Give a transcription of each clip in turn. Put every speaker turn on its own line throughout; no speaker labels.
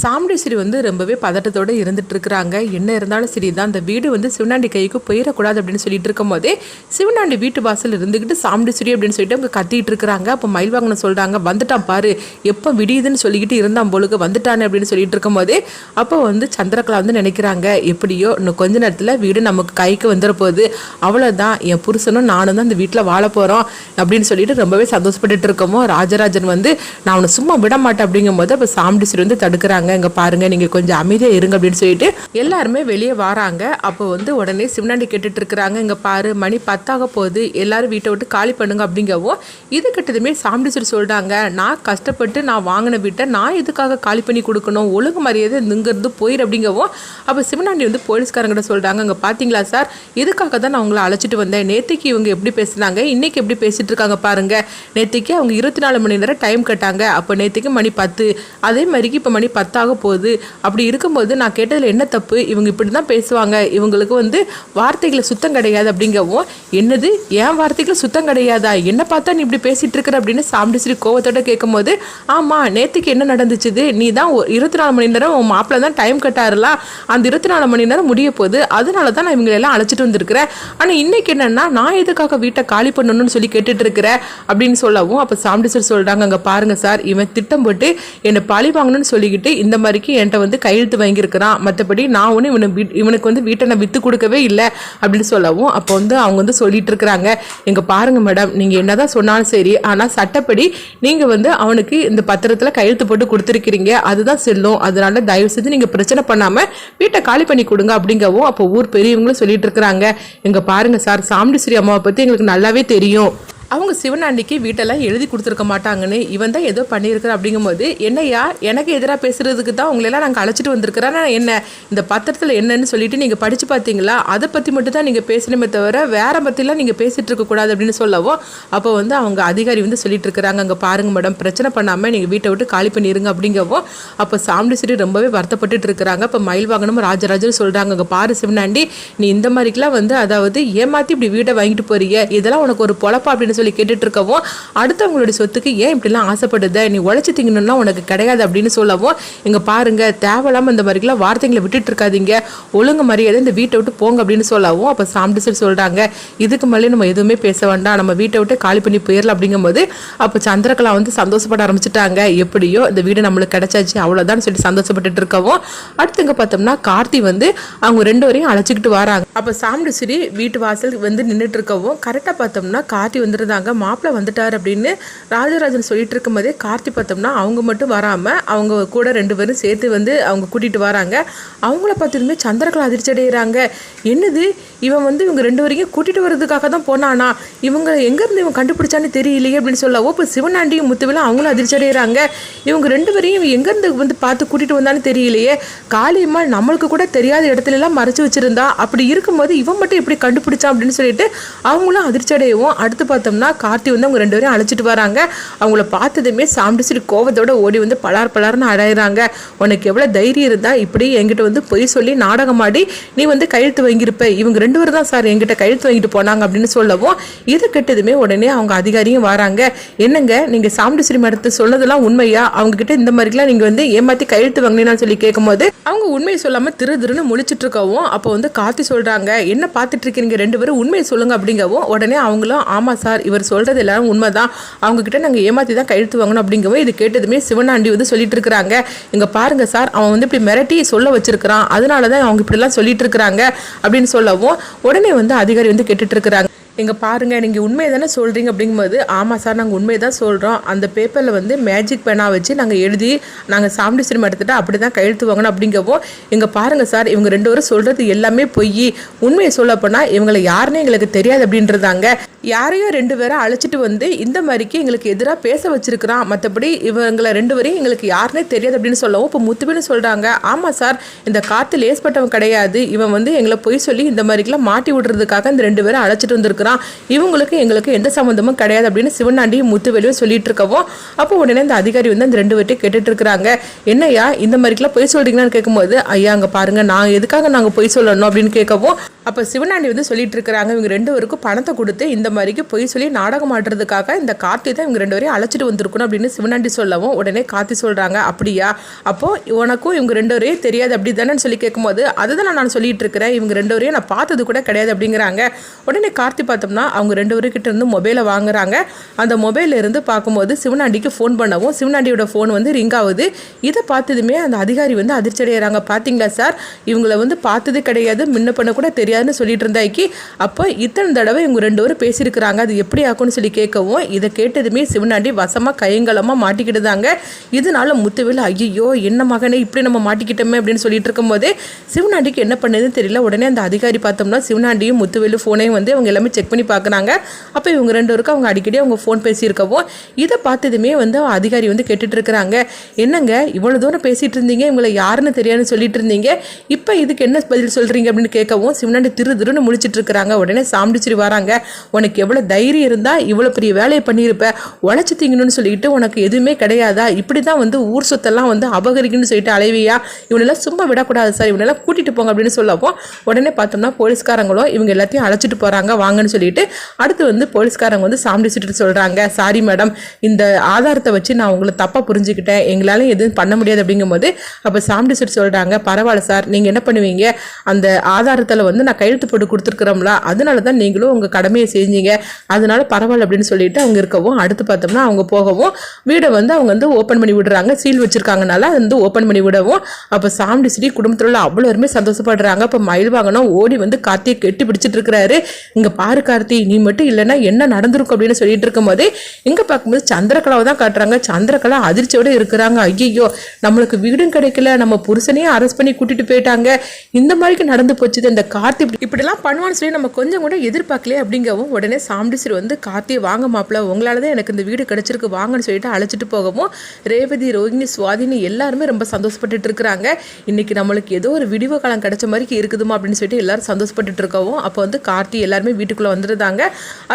சாமுண்டேஸ்வரி வந்து ரொம்பவே பதட்டத்தோடு இருந்துட்டு இருக்கிறாங்க என்ன இருந்தாலும் சரி தான் அந்த வீடு வந்து சிவனாண்டி கைக்கு போயிடக்கூடாது அப்படின்னு சொல்லிட்டு இருக்கும் போதே சிவனாண்டி வீட்டு வாசல் இருந்துக்கிட்டு சாமுண்டேஸ்வரி அப்படின்னு சொல்லிட்டு அவங்க கத்திட்டு இருக்கிறாங்க அப்போ மயில் வாங்கின சொல்கிறாங்க வந்துட்டான் பாரு எப்போ விடியுதுன்னு சொல்லிக்கிட்டு இருந்தான் போலுக்கு வந்துட்டானே அப்படின்னு சொல்லிட்டு இருக்கும் போதே அப்போ வந்து சந்திரகலா வந்து நினைக்கிறாங்க எப்படியோ இன்னும் கொஞ்ச நேரத்தில் வீடு நமக்கு கைக்கு வந்துட போகுது. அவ்வளோதான் என் புருஷனும் நானும் தான் அந்த வீட்டில் வாழ போகிறோம் அப்படின்னு சொல்லிட்டு ரொம்பவே சந்தோஷப்பட்டுட்டு இருக்கோமோ ராஜராஜன் வந்து நான் அவனை சும்மா விட மாட்டேன். அப்படிங்கும் போது அப்போ சாமுண்டேஸ்வரி வந்து தடுக்கிறாங்க. இங்கே பாருங்க நீங்க கொஞ்சம் அமைதியாக இருங்க அப்படின்னு சொல்லிட்டு எல்லாருமே வெளியே வராங்க. அப்போ வந்து உடனே சிவனாண்டி கேட்டுட்டு இருக்கிறாங்க. இங்கே பாரு மணி பத்தாக போகுது. எல்லாரும் வீட்டை விட்டு காலி பண்ணுங்க அப்படிங்கவும் இது கிட்டதுமே சாமுண்டீஸ்வரி சொல்றாங்க. நான் கஷ்டப்பட்டு நான் வாங்கின வீட்டை நான் எதுக்காக காலி பண்ணி கொடுக்கணும்? ஒழுங்கு மரியாதை இங்கிருந்து போயிடு அப்படிங்கவும் அப்போ சிவனாண்டி வந்து போலீஸ்காரங்கிட்ட சொல்றாங்க. அங்கே பார்த்தீங்களா சார்? இதுக்காக தான் நான் உங்களை அழைச்சிட்டு வந்தேன். நேத்திக்கு இவங்க எப்படி பேசுனாங்க? இன்னைக்கு எப்படி பேசிட்டு இருக்காங்க பாருங்க. நேத்திக்கு அவங்க இருபத்தி நாலு மணி நேரம் டைம் கேட்டாங்க. அப்போ நேத்திக்கு மணி பத்து. அதே மாதிரிக்கு இப்போ மணி பத்து பத்தாக போகுது. அப்படி இருக்கும்போது நான் கேட்டதில் என்ன தப்பு? இவங்க இப்படி தான் பேசுவாங்க. இவங்களுக்கு வந்து வார்த்தைகளை சுத்தம் கிடையாது அப்படிங்கவும் என்னது? ஏன் வார்த்தைகளை சுத்தம் கிடையாதா? என்ன பார்த்தா நீ இப்படி பேசிகிட்டு இருக்கிற அப்படின்னு சாம்பிடிச்சிரி கோவத்தோட கேட்கும்போது ஆமாம் நேற்றுக்கு என்ன நடந்துச்சுது? நீ தான் இருபத்தி நாலு மணி நேரம் உன் மாப்பிள்ள தான் டைம் கட்டாருலாம் அந்த இருபத்தி நாலு மணி நேரம் முடிய போகுது. அதனால தான் நான் இவங்களை எல்லாம் அழைச்சிட்டு வந்திருக்கிறேன். ஆனால் இன்னைக்கு என்னென்னா நான் எதுக்காக வீட்டை காலி பண்ணணும்னு சொல்லி கேட்டுட்டு இருக்கிறேன் அப்படின்னு சொல்லவும் அப்போ சாமுண்டீஸ்வரி சொல்கிறாங்க அங்கே பாருங்கள் சார் இவன் திட்டம் போட்டு என்னை பழி வாங்கணும்னு சொல்லிக்கிட்டு இந்த மாதிரிக்கு என்கிட்ட வந்து கையெழுத்து வாங்கியிருக்கிறான். மற்றபடி நான் ஒன்று இவனை வீட் இவனுக்கு வந்து வீட்டை நான் விற்று கொடுக்கவே இல்லை அப்படின்னு சொல்லவும் அப்போ வந்து அவங்க வந்து சொல்லிட்டு இருக்கிறாங்க. எங்கள் பாருங்கள் மேடம் நீங்கள் என்ன தான் சொன்னாலும் சரி ஆனால் சட்டப்படி நீங்கள் வந்து அவனுக்கு இந்த பத்திரத்தில் கையெழுத்து போட்டு கொடுத்துருக்கிறீங்க. அதுதான் செல்லும். அதனால தயவு செஞ்சு நீங்கள் பிரச்சனை பண்ணாமல் வீட்டை காலி பண்ணி கொடுங்க அப்படிங்கவும் அப்போ ஊர் பெரியவங்களும் சொல்லிட்டு இருக்கிறாங்க. எங்க பாருங்கள் சார் சாமுண்டீஸ்வரி அம்மாவை பற்றி எங்களுக்கு நல்லாவே தெரியும். அவங்க சிவனாண்டிக்கு வீட்டெல்லாம் எழுதி கொடுத்துருக்க மாட்டாங்கன்னு இவன் தான் ஏதோ பண்ணியிருக்கிற அப்படிங்கும்போது என்னையா எனக்கு எதிராக பேசுகிறதுக்கு தான் உங்களெல்லாம் நாங்கள் அழைச்சிட்டு வந்திருக்கிறேன் நான் என்ன இந்த பத்திரத்தில் என்னன்னு சொல்லிட்டு நீங்கள் படித்து பார்த்தீங்களா? அதை பற்றி மட்டும் தான் நீங்கள் பேசணுமே தவிர வேற பற்றிலாம் நீங்கள் பேசிகிட்டு இருக்கக்கூடாது அப்படின்னு சொல்லவும் அப்போ வந்து அவங்க அதிகாரி வந்து சொல்லிட்டு இருக்கிறாங்க. அங்கே பாருங்க மேடம் பிரச்சனை பண்ணாமல் நீங்கள் வீட்டை விட்டு காலி பண்ணிடுங்க அப்படிங்கவும் அப்போ சாமுண்டீஸ்வரி ரொம்பவே வருத்தப்பட்டுட்டு இருக்கிறாங்க. இப்போ மயில் வாகனம் ராஜராஜன் சொல்கிறாங்க அங்கே பாரு சிவனாண்டி நீ இந்த மாதிரிக்கெல்லாம் வந்து அதாவது ஏமாற்றி இப்படி வீட்டை வாங்கிட்டு போறிய இதெல்லாம் உனக்கு ஒரு பொழப்பா அப்படின்னு சொல்லி கேட்டுட்டு இருக்கவும் அடுத்தவங்களுடைய சொத்துக்கு ஏன் இப்படிலாம் ஆசைப்படுத? நீ உழைச்சி திங்கணும்னா உனக்கு கிடையாது அப்படின்னு சொல்லவும் இங்க பாருங்க தேவையில்லாம இந்த மாதிரிலாம் வார்த்தைகளை விட்டுட்டு இருக்காதீங்க ஒழுங்கு மரியாதை இந்த வீட்டை விட்டு போங்க அப்படின்னு சொல்லவும் அப்போ சாம்பிடிசல் சொல்றாங்க இதுக்கு மேலே நம்ம எதுவுமே பேச வேண்டாம். நம்ம வீட்டை விட்டு காலி பண்ணி போயிடலாம் அப்படிங்கும்போது அப்போ சந்திரகலா வந்து சந்தோஷப்பட ஆரம்பிச்சிட்டாங்க. எப்படியோ இந்த வீடு நம்மளுக்கு கிடைச்சாச்சு அவ்வளோதான் சொல்லி சந்தோஷப்பட்டுட்டு இருக்கவும் அடுத்தங்க பார்த்தோம்னா கார்த்தி வந்து அவங்க ரெண்டு வரையும் அழைச்சிக்கிட்டு வராங்க. அப்போ சாமுண்டீஸ்வரி வீட்டு வாசல் வந்து நின்றுட்டு இருக்கவும் கரெக்டாக பார்த்தோம்னா கார்த்தி வந்துருந்தாங்க மாப்பிள்ளை வந்துட்டார் அப்படின்னு ராஜராஜன் சொல்லிட்டு இருக்கும்போதே கார்த்தி பார்த்தோம்னா அவங்க மட்டும் வராமல் அவங்க கூட ரெண்டு பேரும் சேர்த்து வந்து அவங்க கூட்டிகிட்டு வராங்க. அவங்கள பார்த்ததுமே சந்திரகலா அதிர்ச்சி அடைகிறாங்க என்னது? இவன் வந்து இவங்க ரெண்டு வரைக்கும் கூட்டிகிட்டு வர்றதுக்காக தான் போனானா? இவங்க எங்கேருந்து இவன் கண்டுபிடிச்சான்னு தெரியலையே அப்படின்னு சொல்லவோ இப்போ சிவனாண்டியும் முத்துவிலும் அவங்களும் அதிர்ச்சி அடைகிறாங்க இவங்க ரெண்டு பேரையும் இவன் எங்கேருந்து வந்து பார்த்து கூட்டிகிட்டு வந்தான்னு தெரியலையே. காளியம்மாள் நம்மளுக்கு கூட தெரியாத இடத்துலலாம் மறைச்சி மறைச்சு அப்படி இருக்கும்போது இவன் மட்டும் எப்படி கண்டுபிடிச்சான் அப்படின்னு சொல்லிட்டு அவங்களும் அதிர்ச்சி அடையவும். அடுத்து பார்த்தோம்னா கார்த்தி வந்து அவங்க ரெண்டு பேரும் அழைச்சிட்டு வராங்க. அவங்கள பார்த்ததுமே சாம்பிடிச்சிட்டு கோவத்தோட ஓடி வந்து பலார் பலார்னு அடையிறாங்க. உனக்கு எவ்வளோ தைரியம் இருந்தால் இப்படி என்கிட்ட வந்து பொய் சொல்லி நாடகமாடி நீ வந்து கையெழுத்து வாங்கியிருப்ப. இவங்க ரெண்டு பேரும் தான் சார் என்கிட்ட கையெழுத்து வாங்கிட்டு போனாங்க அப்படின்னு சொல்லவும் இது கெட்டதுமே உடனே அவங்க அதிகாரியும் வராங்க. என்னங்க? நீங்கள் சாம்பிடிச்சிரி மேடத்தை சொன்னதெல்லாம் உண்மையா? அவங்க கிட்ட இந்த மாதிரிலாம் நீங்கள் வந்து ஏமாற்றி கையெழுத்து வாங்கினீங்கன்னு சொல்லி கேட்கும்போது அவங்க உண்மையை சொல்லாமல் திரு திருன்னு முழிச்சிட்டு இருக்கவும் அப்போ வந்து கார்த்தி சொல்கிறாங்க என்ன பார்த்துட்டு இருக்கீங்க? ரெண்டு பேரும் உண்மையை சொல்லுங்க அப்படிங்கவும் உடனே அவங்களும் ஆமாம் சார் இவர் சொல்கிறது எல்லாரும் உண்மைதான். தான் அவங்கக்கிட்ட நாங்கள் ஏமாற்றி தான் கையெழுத்து வாங்கணும் அப்படிங்கவே இது கேட்டதுமே சிவனாண்டி வந்து சொல்லிட்டு இருக்கிறாங்க. இங்கே பாருங்கள் சார் அவன் வந்து இப்படி மிரட்டி சொல்ல வச்சிருக்கிறான். அதனால தான் அவங்க இப்படிலாம் சொல்லிட்டு இருக்கிறாங்க அப்படின்னு சொல்லவும் உடனே வந்து அதிகாரி வந்து கேட்டுட்டு இருக்கிறாங்க. இங்கே பாருங்கள் நீங்கள் உண்மையை தானே சொல்கிறீங்க அப்படிங்கும்போது ஆமாம் சார் நாங்கள் உண்மையை தான் சொல்கிறோம் அந்த பேப்பரில் வந்து மேஜிக் பெனா வச்சு நாங்கள் எழுதி நாங்கள் சாமிடி சினிமா எடுத்துகிட்டு அப்படி தான் கையெழுத்து வாங்கணும் அப்படிங்கவும் இங்கே பாருங்கள் சார் இவங்க ரெண்டு பேரும் சொல்கிறது எல்லாமே பொய். உண்மையை சொல்ல போனால் இவங்களை யாருன்னு எங்களுக்கு தெரியாது அப்படின்றதாங்க. யாரையோ ரெண்டு பேரை அழைச்சிட்டு வந்து இந்த மாதிரிக்கு எங்களுக்கு எதிராக பேச வச்சிருக்கிறான். மற்றபடி இவங்களை ரெண்டு பேரையும் எங்களுக்கு யாருனே தெரியாது அப்படின்னு சொல்லவும் இப்போ முத்துவேலு சொல்கிறாங்க ஆமாம் சார் இந்த காற்று லேஸ்பட்டவன் கிடையாது. இவன் வந்து எங்களை பொய் சொல்லி இந்த மாதிரிக்கெல்லாம் மாட்டி விடுறதுக்காக இந்த ரெண்டு பேரை அழைச்சிட்டு வந்திருக்கிறான். இவங்களுக்கு எங்களுக்கு எந்த சம்மந்தமும் கிடையாது அப்படின்னு சிவனாண்டியும் முத்துவேலுவும் சொல்லிட்டு இருக்கவும் அப்போ உடனே இந்த அதிகாரி வந்து அந்த ரெண்டு பேர்ட்டையும் கேட்டுட்டு இருக்கிறாங்க. என்னய்யா இந்த மாதிரிக்கெல்லாம் பொய் சொல்கிறீங்களான்னு கேட்கும்போது ஐயா அங்கே பாருங்கள் நான் எதுக்காக நாங்கள் பொய் சொல்லணும்? அப்படின்னு கேட்கவும் அப்போ சிவனாண்டி வந்து சொல்லிட்டு இருக்கிறாங்க. இவங்க ரெண்டு பேருக்கும் பணத்தை கொடுத்து இந்த மாதிரிக்கு பொய் சொல்லி நாடகம் ஆடுறதுக்காக இந்த கார்த்தி தான் இவங்க ரெண்டு பேரையும் அழைச்சிட்டு வந்திருக்கணும் அப்படின்னு சிவனாண்டி சொல்லவும் உடனே கார்த்தி சொல்கிறாங்க அப்படியா? அப்போ உனக்கும் இவங்க ரெண்டு பேரையும் தெரியாது அப்படி தானே சொல்லி கேட்கும்போது அதுதான் நான் சொல்லிட்டு இருக்கிறேன். இவங்க ரெண்டு பேரையும் நான் பார்த்தது கூட கிடையாது அப்படிங்கிறாங்க. உடனே கார்த்தி பார்த்தோம்னா அவங்க ரெண்டு பேருக்கிட்ட இருந்து மொபைலை வாங்குறாங்க. அந்த மொபைல்ல இருந்து பார்க்கும்போது சிவனாண்டிக்கு ஃபோன் பண்ணவும் சிவனாண்டியோட ஃபோன் வந்து ரிங் ஆகுது. இதை பார்த்ததுமே அந்த அதிகாரி வந்து அதிர்ச்சி அடைகிறாங்க பார்த்தீங்களா சார்? இவங்கள வந்து பார்த்தது கிடையாது. முன்ன பண்ண கூட தெரியாதுன்னு சொல்லிட்டு இருந்தாக்கி அப்போ இத்தனை தடவை இவங்க ரெண்டு பேரும் பேசியிருக்கிறாங்க. அது எப்படி ஆக்கும்னு சொல்லி கேட்கவும் இதை கேட்டதுமே சிவனாண்டி வசமாக கையங்கலமாக மாட்டிக்கிட்டுதாங்க. இதனால முத்துவேல் ஐயோ என்ன மகனே இப்படி நம்ம மாட்டிக்கிட்டோமே அப்படின்னு சொல்லிட்டு இருக்கும்போதே சிவனாண்டிக்கு என்ன பண்ணதுன்னு தெரியல. உடனே அந்த அதிகாரி பார்த்தோம்னா சிவனாண்டியும் முத்துவேலு ஃபோனையும் வந்து அவங்க எல்லாமே செக் பண்ணி பார்க்குறாங்க. அப்போ இவங்க ரெண்டு பேருக்கும் அவங்க அடிக்கடி அவங்க ஃபோன் பேசியிருக்கவும் இதை பார்த்ததுமே வந்து அதிகாரி வந்து கேட்டுட்டு இருக்கிறாங்க. என்னங்க இவ்வளோ தூரம் பேசிகிட்டு இருந்தீங்க? இவங்களை யாருன்னு தெரியாதுன்னு சொல்லிட்டு இருந்தீங்க. இப்போ இதுக்கு என்ன பதில் சொல்கிறீங்க அப்படின்னு கேட்கவும் சிவனாண்டி திரு திருன்னு முடிச்சிட்டு இருக்கிறாங்க. உடனே சாம்பிடிச்சிரி வராங்க. உனக்கு எவ்வளோ தைரியம் இருந்தால் இவ்வளோ பெரிய வேலையை பண்ணியிருப்ப உழைச்சி திங்கணும்னு சொல்லிட்டு உனக்கு எதுவுமே கிடையாதா? இப்படி தான் வந்து ஊர் சொத்தெல்லாம் வந்து அபகரிக்கணும்னு சொல்லிட்டு அலைவியா? இவனெல்லாம் சும்மா விடக்கூடாது சார் இவனெல்லாம் கூட்டிகிட்டு போங்க அப்படின்னு சொல்லப்போ உடனே பார்த்தோம்னா போலீஸ்காரங்களும் இவங்க எல்லாத்தையும் அழைச்சிட்டு போகிறாங்க வாங்கன்னு சொல்லிட்டு அடுத்து வந்து போலீஸ்காரங்க வந்து சாம்பிடிச்சிட்டு சொல்கிறாங்க சாரி மேடம் இந்த ஆதாரத்தை வச்சு நான் உங்களை தப்பாக புரிஞ்சுக்கிட்டேன். எங்களால் எதுவும் பண்ண முடியாது. அப்படிங்கும்போது அப்போ சாம்பிடிச்சிட்டு சொல்கிறாங்க பரவாயில்ல சார் நீங்கள் என்ன பண்ணுவீங்க? அந்த ஆதாரத்தில் வந்து நான் கையெழுத்து போட்டு கொடுத்துருக்குறோம்ல அதனால தான் நீங்களும் உங்கள் கடமையை செஞ்சீங்க. அதனால பரவாயில்ல அப்படின்னு சொல்லிட்டு அவங்க இருக்கவும் அடுத்து பார்த்தோம்னா அவங்க போகவும் வீடை வந்து அவங்க வந்து ஓப்பன் பண்ணி விடுறாங்க. சீல் வச்சிருக்காங்கனால அது வந்து ஓப்பன் பண்ணி விடவும் அப்போ சாமிடி ஸ்ரீ குடும்பத்தில் உள்ள அவ்வளோ பேருமே சந்தோஷப்படுறாங்க. அப்போ மயில் வாங்கினா ஓடி வந்து கார்த்தியை கெட்டி பிடிச்சிட்டு இருக்கிறாரு. இங்கே பாரு கார்த்தி நீ மட்டும் இல்லைன்னா என்ன நடந்திருக்கும் அப்படின்னு சொல்லிட்டு இருக்கும்போது இங்கே பார்க்கும்போது சந்திரகலாவை தான் காட்டுறாங்க. சந்திரகலா அதிர்ச்சியோட இருக்கிறாங்க. ஐயோ நம்மளுக்கு வீடும் கிடைக்கல. நம்ம புருஷனையும் அரெஸ்ட் பண்ணி கூட்டிட்டு போயிட்டாங்க. இந்த மாதிரிக்கு நடந்து போச்சு இந்த கார்த்தி இப்படி இப்படிலாம் பண்ணுவான்னு சொல்லி நம்ம கொஞ்சம் கூட எதிர்பார்க்கலையே அப்படிங்கவும் உடனே சாம்பிடிசர் வந்து கார்த்தியை வாங்க மாப்பிள்ள உங்களால தான் எனக்கு இந்த வீடு கிடச்சிருக்கு வாங்கன்னு சொல்லிட்டு அழைச்சிட்டு போகவும் ரேவதி ரோஹிணி சுவாதினி எல்லாருமே ரொம்ப சந்தோஷப்பட்டுட்டு இருக்கிறாங்க. இன்னைக்கு நம்மளுக்கு ஏதோ ஒரு விடிவு காலம் கிடைச்ச மாதிரி இருக்குதுமா? அப்படின்னு சொல்லிட்டு எல்லாரும் சந்தோஷப்பட்டுட்டு இருக்கவும் அப்போ வந்து கார்த்தி எல்லாருமே வீட்டுக்குள்ளே வந்துருந்தாங்க.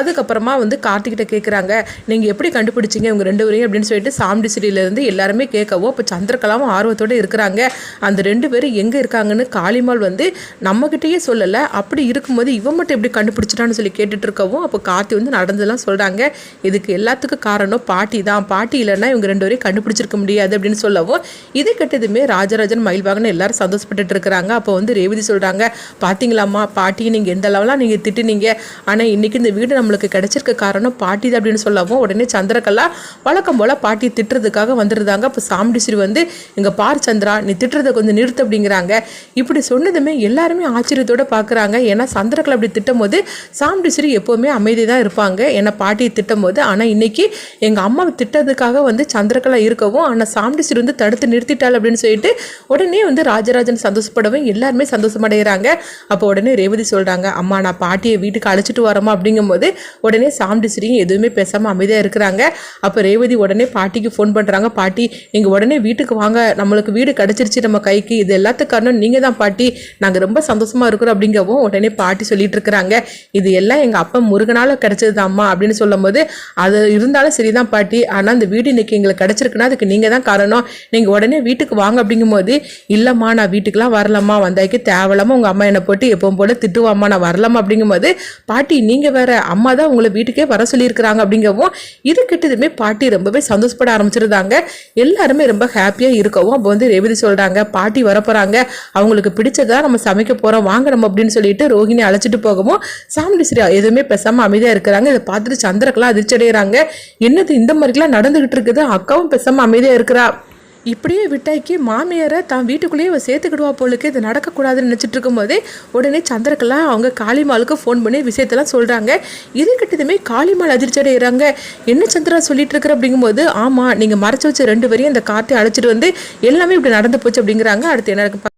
அதுக்கப்புறமா வந்து கார்த்திகிட்ட கேட்குறாங்க நீங்கள் எப்படி கண்டுபிடிச்சிங்க இவங்க ரெண்டு பேரையும்? அப்படின்னு சொல்லிட்டு சாம்பிடிசிரியிலேருந்து எல்லாருமே கேட்கவும் இப்போ சந்திரகலாவும் ஆர்வத்தோடு இருக்கிறாங்க. அந்த ரெண்டு பேரும் எங்கே இருக்காங்கன்னு காளிமால் வந்து நம்மக்கிட்டேயே சொல்லலை அப்படி இருக்கும்போது இவன் மட்டும் எப்படி கண்டுபிடிச்சிட்டான்னு சொல்லி கேட்டுட்டு இருக்கவும் அப்போ கார்த்தி வந்து நடந்ததெல்லாம் சொல்கிறாங்க இதுக்கு எல்லாத்துக்கும் காரணம் பாட்டி தான். பாட்டி இல்லைன்னா இவங்க ரெண்டு வரையும் கண்டுபிடிச்சிருக்க முடியாது அப்படின்னு சொல்லவும் இது கெட்டதுமே ராஜராஜன் மயில்வாகன் எல்லாரும் சந்தோஷப்பட்டுட்டு இருக்கிறாங்க. அப்போ வந்து ரேவதி சொல்கிறாங்க பார்த்தீங்களாம்மா பாட்டியை நீங்கள் எந்த அளவுலாம் நீங்கள் திட்டுனீங்க? ஆனால் இன்றைக்கி இந்த வீடு நம்மளுக்கு கிடைச்சிருக்க காரணம் பாட்டி தான் அப்படின்னு சொல்லவும் உடனே சந்திரகலா வழக்கம் போல் பாட்டி திட்டுறதுக்காக வந்துருந்தாங்க. அப்போ சாமுண்டீஸ்வரி வந்து இங்கே பார் சந்திரா நீ திட்டுறதை கொஞ்சம் நிறுத்து அப்படிங்கிறாங்க. இப்படி சொன்னதுமே எல்லாருமே ஆச்சரியத்தோடு பார்க்குறாங்க ஏன்னா சந்திரகலா அப்படி திட்டும் போது சாமுண்டீஸ்வரி எப்போவுமே அமைதி தான் இருப்பாங்க. என்னை பாட்டி திட்டும் போது ஆனால் இன்னைக்கு எங்கள் அம்மா திட்டதுக்காக வந்து சந்திரகலா இருக்கவும் ஆனால் சாமுண்டீஸ்வரி வந்து தடுத்து நிறுத்திட்டாள் அப்படின்னு சொல்லிட்டு உடனே வந்து ராஜராஜன் சந்தோஷப்படவும் எல்லாருமே சந்தோஷமடைகிறாங்க. அப்போ உடனே ரேவதி சொல்கிறாங்க அம்மா நான் பாட்டியை வீட்டுக்கு அழைச்சிட்டு வரோமா அப்படிங்கும்போது உடனே சாமுண்டீஸ்வரியும் எதுவுமே பேசாமல் அமைதியாக இருக்கிறாங்க. அப்போ ரேவதி உடனே பாட்டிக்கு ஃபோன் பண்ணுறாங்க பாட்டி நீங்கள் உடனே வீட்டுக்கு வாங்க. நம்மளுக்கு வீடு கிடச்சிருச்சு நம்ம கைக்கு. இது எல்லாத்துக்கு காரணம் நீங்கள் தான் பாட்டி. நாங்கள் ரொம்ப சந்தோஷமாக இருக்கிறோம். அப்படிங்கவும் உடனே பாட்டி சொல்லிட்டு இருக்கிறாங்க. இது எல்லாம் எங்கள் அப்பா முருகனால் கிடச்சது அம்மா அப்படின்னு சொல்லும்போது அது இருந்தாலும் சரிதான் பாட்டி. ஆனால் அந்த வீடு இன்னைக்கு எங்களுக்கு கிடச்சிருக்குன்னா அதுக்கு நீங்கள் தான் காரணம். நீங்கள் உடனே வீட்டுக்கு வாங்க அப்படிங்கும்போது இல்லைம்மா நான் வீட்டுக்கெலாம் வரலாமா வந்தாக்கி தேவையில்லாமல் உங்கள் அம்மா என்னை போட்டு எப்பவும் போல திட்டுவாம்மா நான் வரலாமா அப்படிங்கும்போது பாட்டி நீங்கள் வேற அம்மா தான் உங்களை வீட்டுக்கே வர சொல்லியிருக்கிறாங்க அப்படிங்கவும் இது கிட்டதுமே பாட்டி ரொம்பவே சந்தோஷப்பட ஆரம்பிச்சிருந்தாங்க. எல்லாருமே ரொம்ப ஹாப்பியாக இருக்கவும் அப்போ வந்து ரேவதி சொல்கிறாங்க பாட்டி வரப்போகிறாங்க அவங்களுக்கு பிடிச்சதான் நம்ம சமைக்க போகிறோம் வாங்க நம்ம அப்படின்னு சொல்லிட்டு ரோஹிணி அழைச்சிட்டு போகவும் சாமுண்டீஸ்வரி எதுவுமே பேசாமல் அமைதியாக இருக்கிறாங்க. இதை பார்த்துட்டு சந்திரக்கெல்லாம் அதிர்ச்சி அடைகிறாங்க என்னது இந்த மாதிரிலாம் நடந்துக்கிட்டு இருக்குது? அக்காவும் பேசாமல் அமைதியாக இருக்கிறா. இப்படியே விட்டாக்கி மாமியாரை தான் வீட்டுக்குள்ளேயே சேர்த்துக்கிடுவா போலுக்கு. இது நடக்கக்கூடாதுன்னு நினச்சிட்டு இருக்கும்போதே உடனே சந்திரக்கெல்லாம் அவங்க காளிமாலுக்கு ஃபோன் பண்ணி விஷயத்தெல்லாம் சொல்கிறாங்க இது கிட்டதுமே காளிமால் அதிர்ச்சி அடைகிறாங்க என்ன சந்திரா சொல்லிட்டு இருக்கிற அப்படிங்கும்போது ஆமாம் நீங்கள் மறைச்சி வச்ச ரெண்டு வரையும் அந்த காற்றை அழைச்சிட்டு வந்து எல்லாமே இப்படி நடந்து போச்சு அப்படிங்கிறாங்க. அடுத்து என்ன